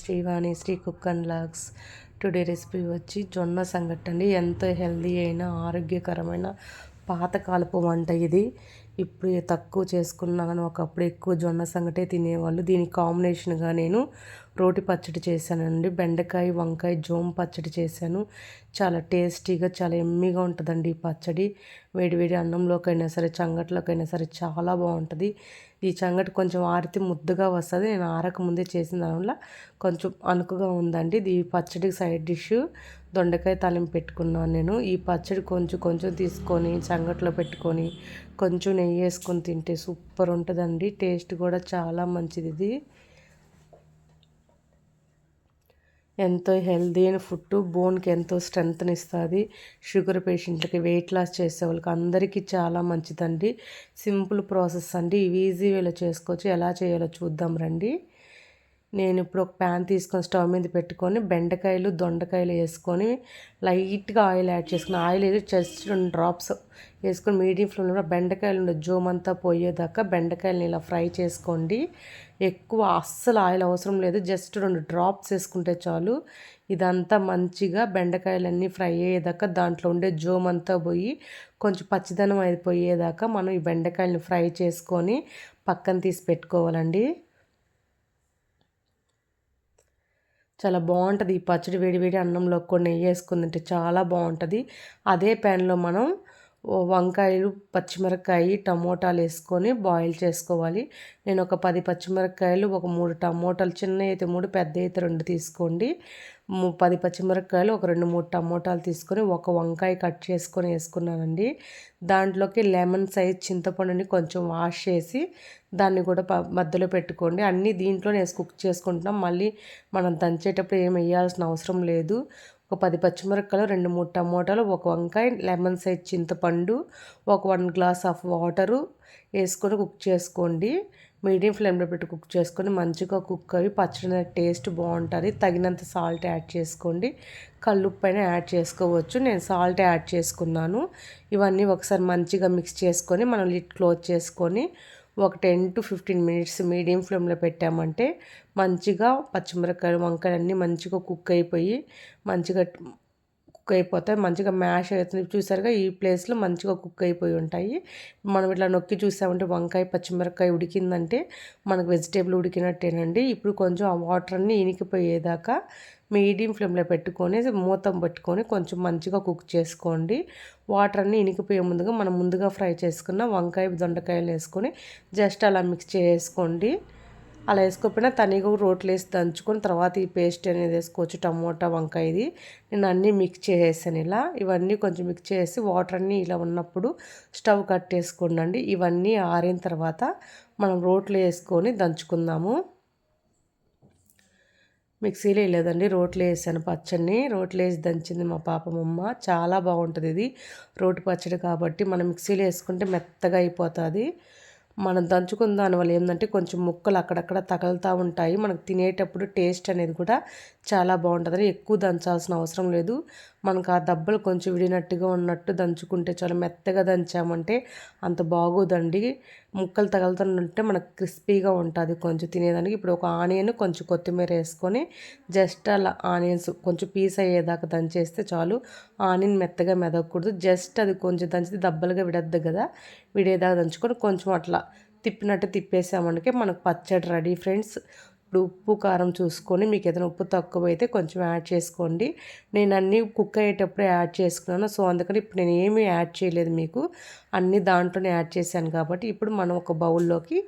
Srivani Shri cook and logs today recipe వచ్చి జొన్న సంగటి అండి. ఎంతో హెల్దీ అయిన ఆరోగ్యకరమైన పాతకాలపు వంట ఇది. ఇప్పుడు తక్కువ చేసుకున్నాను. ఒకప్పుడు ఎక్కువ జొన్న సంగటే తినేవాళ్ళు. దీని కాంబినేషన్గా నేను రోటి పచ్చడి చేశానండి. బెండకాయ వంకాయ జోమ్ పచ్చడి చేశాను. చాలా టేస్టీగా చాలా ఎమ్మిగా ఉంటుందండి ఈ పచ్చడి. వేడివేడి అన్నంలోకైనా సరే చంగట్లోకైనా సరే చాలా బాగుంటుంది. ఈ చంగటి కొంచెం ఆరితే ముద్దుగా వస్తుంది. నేను ఆరక ముందే చేసిన దానివల్ల కొంచెం అనుకుగా ఉందండి. ఇది పచ్చడి సైడ్ డిష్. దొండకాయ తాలింపు పెట్టుకున్నాను నేను. ఈ పచ్చడి కొంచెం కొంచెం తీసుకొని చంగట్లో పెట్టుకొని కొంచెం నెయ్యి వేసుకొని తింటే సూపర్ ఉంటుందండి. టేస్ట్ కూడా చాలా మంచిది ఇది. ఎంతో హెల్దీ అయిన ఫుడ్ బోన్కి ఎంతో స్ట్రెంగ్త్ని ఇస్తుంది షుగర్ పేషెంట్లకి వెయిట్ లాస్ చేసే వాళ్ళకి అందరికీ చాలా మంచిదండి. సింపుల్ ప్రాసెస్ అండి. ఈజీ వేలో చేసుకోవచ్చు. ఎలా చేయాలో చూద్దాం రండి. నేను ఇప్పుడు ఒక ప్యాన్ తీసుకొని స్టవ్ మీద పెట్టుకొని బెండకాయలు దొండకాయలు వేసుకొని లైట్గా ఆయిల్ యాడ్ చేసుకుని ఆయిల్ వేసి జస్ట్ రెండు డ్రాప్స్ వేసుకొని మీడియం ఫ్లేమ్లో బెండకాయలు ఉండే జోమ్ అంతా పోయేదాకా బెండకాయలను ఇలా ఫ్రై చేసుకోండి. ఎక్కువ అస్సలు ఆయిల్ అవసరం లేదు. జస్ట్ రెండు డ్రాప్స్ వేసుకుంటే చాలు. ఇదంతా మంచిగా బెండకాయలన్నీ ఫ్రై అయ్యేదాకా దాంట్లో ఉండే జోమ్ అంతా పోయి కొంచెం పచ్చిదనం అయిపోయేదాకా మనం ఈ బెండకాయలను ఫ్రై చేసుకొని పక్కన తీసి పెట్టుకోవాలండి. చాలా బాగుంటుంది ఈ పచ్చడి వేడి వేడి అన్నంలో కొన్ని నెయ్యి వేసుకుని తింటే చాలా బాగుంటుంది. అదే ప్యాన్లో మనం వంకాయలు పచ్చిమిరపకాయ టమోటాలు వేసుకొని బాయిల్ చేసుకోవాలి. నేను ఒక పది పచ్చిమిరపకాయలు ఒక మూడు టమోటాలు చిన్న అయితే మూడు పెద్ద అయితే రెండు తీసుకోండి. పది పచ్చిమిరపకాయలు ఒక రెండు మూడు టమోటాలు తీసుకొని ఒక వంకాయ కట్ చేసుకొని వేసుకున్నానండి. దాంట్లోకి లెమన్ సైజ్ చింతపండుని కొంచెం వాష్ చేసి దాన్ని కూడా మధ్యలో పెట్టుకోండి. అన్నీ దీంట్లోనే వేసి కుక్ చేసుకుంటున్నాం. మళ్ళీ మనం దంచేటప్పుడు ఏం వేయాల్సిన అవసరం లేదు. ఒక పది పచ్చిమిరపకాయలు రెండు మూడు టమోటాలు ఒక వంకాయ లెమన్ సైజ్ చింతపండు ఒక వన్ గ్లాస్ ఆఫ్ వాటరు వేసుకొని కుక్ చేసుకోండి. మీడియం ఫ్లేమ్లో పెట్టి కుక్ చేసుకొని మంచిగా కుక్ అవి పచ్చడి టేస్ట్ బాగుంటుంది. తగినంత సాల్ట్ యాడ్ చేసుకోండి. కల్లుప్పు పైన యాడ్ చేసుకోవచ్చు. నేను సాల్ట్ యాడ్ చేసుకున్నాను. ఇవన్నీ ఒకసారి మంచిగా మిక్స్ చేసుకొని మనం లిట్ క్లోజ్ చేసుకొని ఒక ten to fifteen minutes medium ఫ్లేమ్లో పెట్టామంటే మంచిగా పచ్చిమిరపకాయలు వంకాయలు అన్నీ మంచిగా కుక్ అయిపోయి మంచిగా కుక్ అయిపోతాయి మంచిగా మ్యాష్ అవుతుంది. చూసారుగా ఈ ప్లేస్లో మంచిగా కుక్ అయిపోయి ఉంటాయి. మనం ఇట్లా నొక్కి చూసామంటే వంకాయ పచ్చిమిరపకాయ ఉడికిందంటే మనకు వెజిటేబుల్ ఉడికినట్టేనండి. ఇప్పుడు కొంచెం ఆ వాటర్ అన్నీ ఇనికిపోయేదాకా మీడియం ఫ్లేమ్లో పెట్టుకొని మూతం పెట్టుకొని కొంచెం మంచిగా కుక్ చేసుకోండి. వాటర్ అన్నీ ఇనికిపోయే ముందుగా మనం ముందుగా ఫ్రై చేసుకున్న వంకాయ దొండకాయలు వేసుకొని జస్ట్ అలా మిక్స్ చేసుకోండి. అలా వేసుకోకపోయినా తనీగా రోట్లు వేసి దంచుకొని తర్వాత ఈ పేస్ట్ అనేది వేసుకోవచ్చు టమోటా వంకాయది నేను అన్నీ మిక్స్ చేసేసాను ఇలా. ఇవన్నీ కొంచెం మిక్స్ చేసి వాటర్ అన్నీ ఇలా ఉన్నప్పుడు స్టవ్ కట్టేసుకోండి ఇవన్నీ ఆరిన తర్వాత మనం రోట్లు వేసుకొని దంచుకుందాము. మిక్సీలో లేదండి రోట్లు వేసాను పచ్చడిని. రోట్లు వేసి దంచింది మా పాపమమ్మ చాలా బాగుంటుంది ఇది. రోటి పచ్చడి కాబట్టి మనం మిక్సీలో వేసుకుంటే మెత్తగా అయిపోతుంది. మనం దంచుకున్న దానివల్ల ఏంటంటే కొంచెం ముక్కలు అక్కడక్కడ తగులుతూ ఉంటాయి. మనకు తినేటప్పుడు టేస్ట్ అనేది కూడా చాలా బాగుంటుంది ఎక్కువ దంచాల్సిన అవసరం లేదు. మనకు ఆ దెబ్బలు కొంచెం విడినట్టుగా ఉన్నట్టు దంచుకుంటే చాలా. మెత్తగా దంచామంటే అంత బాగోదండి. ముక్కలు తగులుతుంటే మనకు క్రిస్పీగా ఉంటుంది కొంచెం తినేదానికి. ఇప్పుడు ఒక ఆనియన్ కొంచెం కొత్తిమీర వేసుకొని జస్ట్ అలా ఆనియన్స్ కొంచెం పీస్ అయ్యేదాకా దంచేస్తే చాలు. ఆనియన్ మెత్తగా మెదగకూడదు. జస్ట్ అది కొంచెం దంచితే దెబ్బలుగా విడద్దు కదా. విడేదాకా దంచుకొని కొంచెం అట్లా తిప్పినట్టు తిప్పేసామంటే మనకు పచ్చడి రెడీ ఫ్రెండ్స్. ఇప్పుడు ఉప్పు కారం చూసుకొని మీకు ఏదైనా ఉప్పు తక్కువ అయితే కొంచెం యాడ్ చేసుకోండి. నేను అన్నీ కుక్ అయ్యేటప్పుడే యాడ్ చేసుకున్నాను. సో అందుకని ఇప్పుడు నేను ఏమీ యాడ్ చేయలేదు మీకు. అన్నీ దాంట్లోనే యాడ్ చేశాను కాబట్టి ఇప్పుడు మనం ఒక బౌల్లోకి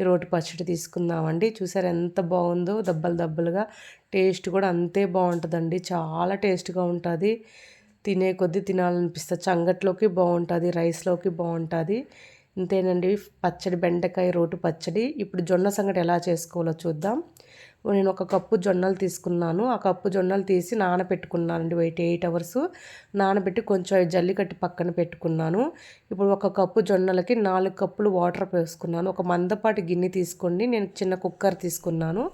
ఈ రోటి పచ్చడి తీసుకుందామండి. చూసారు ఎంత బాగుందో దెబ్బలు దెబ్బలుగా. టేస్ట్ కూడా అంతే బాగుంటుందండి. చాలా టేస్ట్గా ఉంటుంది. తినే కొద్దీ తినాలనిపిస్తుంది. చంగట్లోకి బాగుంటుంది రైస్లోకి బాగుంటుంది. ఇంతేనండి పచ్చడి బెండకాయ రోటు పచ్చడి. ఇప్పుడు జొన్న సంగటి ఎలా చేసుకోవాలో చూద్దాం. నేను ఒక కప్పు జొన్నలు తీసుకున్నాను. ఆ కప్పు జొన్నలు తీసి నానబెట్టుకున్నానండి. వెయిట్ ఎయిట్ అవర్స్ నానబెట్టి కొంచెం జల్లికట్టి పక్కన పెట్టుకున్నాను. ఇప్పుడు ఒక కప్పు జొన్నలకి నాలుగు కప్పులు వాటర్ పోసుకున్నాను. ఒక మందపాటి గిన్నె తీసుకోండి. నేను చిన్న కుక్కర్ తీసుకున్నాను.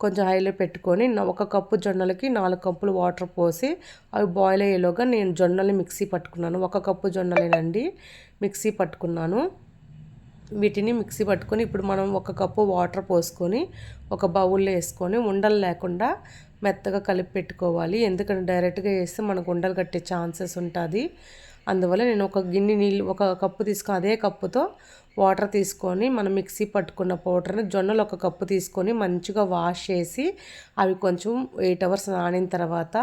కొంచెం హైలో పెట్టుకొని ఒక కప్పు జొన్నలకి నాలుగు కప్పులు వాటర్ పోసి అవి బాయిల్ అయ్యేలోగా నేను జొన్నలు మిక్సీ పట్టుకున్నాను. ఒక కప్పు జొన్నలేనండి. మిక్సీ పట్టుకున్నాను. వీటిని మిక్సీ పట్టుకొని ఇప్పుడు మనం ఒక కప్పు వాటర్ పోసుకొని ఒక బౌల్లో వేసుకొని ఉండలు లేకుండా మెత్తగా కలిపి పెట్టుకోవాలి. ఎందుకంటే డైరెక్ట్గా వేస్తే మనకు ఉండలు కట్టే ఛాన్సెస్ ఉంటుంది. అందువల్ల నేను ఒక గిన్నె నీళ్ళు ఒక కప్పు తీసుకొని అదే కప్పుతో వాటర్ తీసుకొని మనం మిక్సీ పట్టుకున్న పౌడర్ని జొన్నలు ఒక కప్పు తీసుకొని మంచిగా వాష్ చేసి అవి కొంచెం ఎయిట్ అవర్స్ నానిన తర్వాత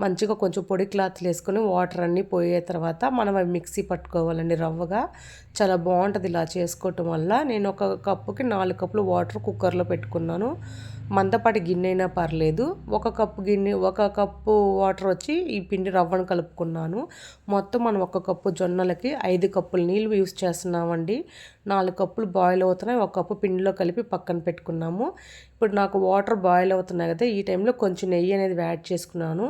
మంచిగా కొంచెం పొడి క్లాత్లు వేసుకొని వాటర్ అన్నీ పోయే తర్వాత మనం అవి మిక్సీ పట్టుకోవాలండి రవ్వగా. చాలా బాగుంటుంది ఇలా చేసుకోవటం వల్ల. నేను ఒక కప్పుకి నాలుగు కప్పులు వాటర్ కుక్కర్లో పెట్టుకున్నాను. మందపాటి గిన్నె అయినా పర్లేదు. ఒక కప్పు గిన్నె ఒక కప్పు వాటర్ వచ్చి ఈ పిండి రవ్వను కలుపుకున్నాను. మొత్తం మనం ఒక కప్పు జొన్నలకి ఐదు కప్పులు నీళ్ళు యూస్ చేస్తున్నామండి. నాలుగు కప్పులు బాయిల్ అవుతున్నాయి. ఒక కప్పు పిండిలో కలిపి పక్కన పెట్టుకున్నాము. ఇప్పుడు నాకు వాటర్ బాయిల్ అవుతున్నాయి కదా ఈ టైంలో కొంచెం నెయ్యి అనేది యాడ్ చేసుకున్నాను.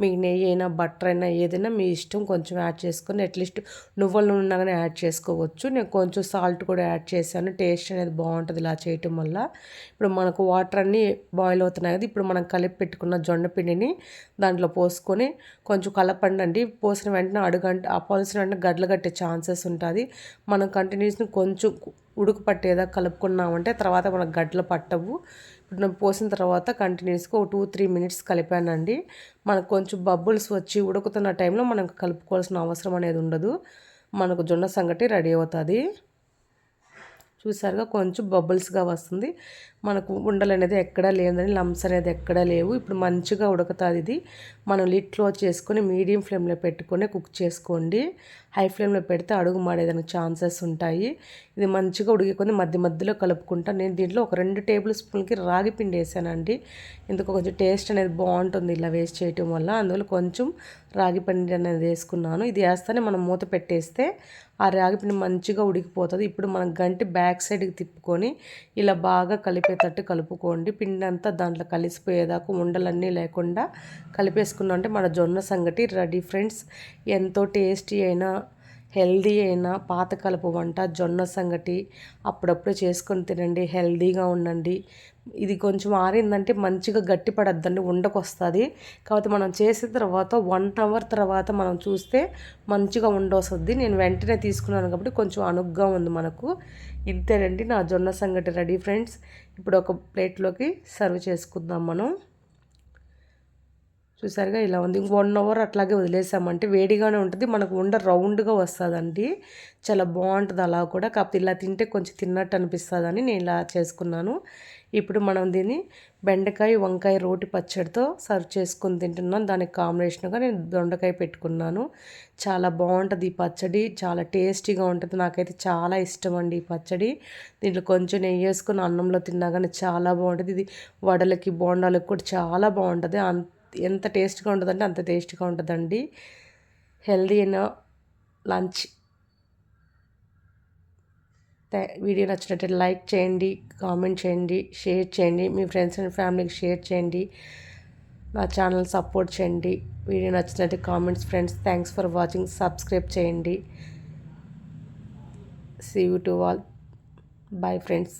మీకు నెయ్యి అయినా బటర్ అయినా ఏదైనా మీ ఇష్టం కొంచెం యాడ్ చేసుకొని అట్లీస్ట్ నువ్వుల నూనె కానీ యాడ్ చేసుకోవచ్చు. నేను కొంచెం సాల్ట్ కూడా యాడ్ చేశాను. టేస్ట్ అనేది బాగుంటుంది ఇలా చేయటం వల్ల. ఇప్పుడు మనకు వాటర్ అన్నీ బాయిల్ అవుతున్నాయి కదా ఇప్పుడు మనం కలిపి పెట్టుకున్న జొన్న పిండిని దాంట్లో పోసుకొని కొంచెం కలపండి పోసిన వెంటనే అడుగంట ఆ పోసిన వెంటనే గడ్డలు కట్టే ఛాన్సెస్ ఉంటుంది. మనం కంటిన్యూస్ని కొంచెం ఉడుకు పట్టేదా కలుపుకున్నామంటే తర్వాత మనకు గడ్డలు పట్టవు. ఇప్పుడు నేను పోసిన తర్వాత కంటిన్యూస్గా ఒక టూ త్రీ మినిట్స్ కలిపానండి. మనకు కొంచెం బబుల్స్ వచ్చి ఉడుకుతున్న టైంలో మనం కలుపుకోవాల్సిన అవసరం అనేది ఉండదు. మనకు జొన్న సంగటి రెడీ అవుతుంది. చూసారుగా కొంచెం బబుల్స్గా వస్తుంది. మనకు ఉండలు అనేది ఎక్కడా లేదని లంప్స్ అనేది ఎక్కడా లేవు. ఇప్పుడు మంచిగా ఉడుకుతుంది ఇది. మనం లిట్ క్లోజ్ చేసుకొని మీడియం ఫ్లేమ్లో పెట్టుకొని కుక్ చేసుకోండి. హై ఫ్లేమ్లో పెడితే అడుగు మాడేదానికి ఛాన్సెస్ ఉంటాయి. ఇది మంచిగా ఉడికికొని మధ్య మధ్యలో కలుపుకుంటా. నేను దీంట్లో ఒక రెండు టేబుల్ స్పూన్కి రాగి పిండి వేసానండి. ఇందుకు కొంచెం టేస్ట్ అనేది బాగుంటుంది ఇలా వేస్ట్ చేయటం వల్ల. అందువల్ల కొంచెం రాగి పిండి అనేది వేసుకున్నాను. ఇది వేస్తేనే మనం మూత పెట్టేస్తే ఆ రాగి పిండి మంచిగా ఉడికిపోతుంది. ఇప్పుడు మనం గంటి బ్యాక్ సైడ్కి తిప్పుకొని ఇలా బాగా కలిపేటట్టు కలుపుకోండి. పిండి అంతా దాంట్లో కలిసిపోయేదాకా ఉండలన్నీ లేకుండా కలిపేసుకున్నాం అంటే మన జొన్న సంగటి రెడీ ఫ్రెండ్స్. ఎంతో టేస్టీ అయినా హెల్దీ అయినా పాతకాలపు వంట జొన్న సంగటి అప్పుడప్పుడు చేసుకొని తినండి హెల్దీగా ఉండండి. ఇది కొంచెం ఆరిందంటే మంచిగా గట్టి పడద్దండి ఉండకొస్తుంది. కాబట్టి మనం చేసిన తర్వాత వన్ అవర్ తర్వాత మనం చూస్తే మంచిగా ఉండొస్తుంది. నేను వెంటనే తీసుకున్నాను కాబట్టి కొంచెం అనుగ్గా ఉంది మనకు. ఇంతేనండి నా జొన్న సంగటి రెడీ ఫ్రెండ్స్. ఇప్పుడు ఒక ప్లేట్లోకి సర్వ్ చేసుకుందాం మనం. చూసారుగా ఇలా ఉంది. ఇంక వన్ అవర్ అట్లాగే వదిలేసామంటే వేడిగానే ఉంటుంది. మనకు ఉండ రౌండ్గా వస్తుందండి. చాలా బాగుంటుంది అలా కూడా. కాకపోతే ఇలా తింటే కొంచెం తిన్నట్టు అనిపిస్తుందని నేను ఇలా చేసుకున్నాను. ఇప్పుడు మనం దీన్ని బెండకాయ వంకాయ రోటి పచ్చడితో సర్వ్ చేసుకొని తింటున్నాను దానికి కాంబినేషన్గా నేను దొండకాయ పెట్టుకున్నాను. చాలా బాగుంటుంది ఈ పచ్చడి. చాలా టేస్టీగా ఉంటుంది. నాకైతే చాలా ఇష్టం అండి ఈ పచ్చడి. దీంట్లో కొంచెం నెయ్యి వేసుకుని అన్నంలో తిన్నా కానీ చాలా బాగుంటుంది. ఇది వడలకి బోండాలకి కూడా చాలా బాగుంటుంది. అంత ఎంత టేస్ట్గా ఉంటుందంటే అంత టేస్ట్గా ఉంటుందండి. హెల్దీ అయిన లంచ్. వీడియో నచ్చినట్టు లైక్ చేయండి కామెంట్ చేయండి షేర్ చేయండి మీ ఫ్రెండ్స్ అండ్ ఫ్యామిలీకి షేర్ చేయండి నా ఛానల్ సపోర్ట్ చేయండి. వీడియో నచ్చినట్టు comments friends thanks for watching subscribe చేయండి. See you to all. Bye friends.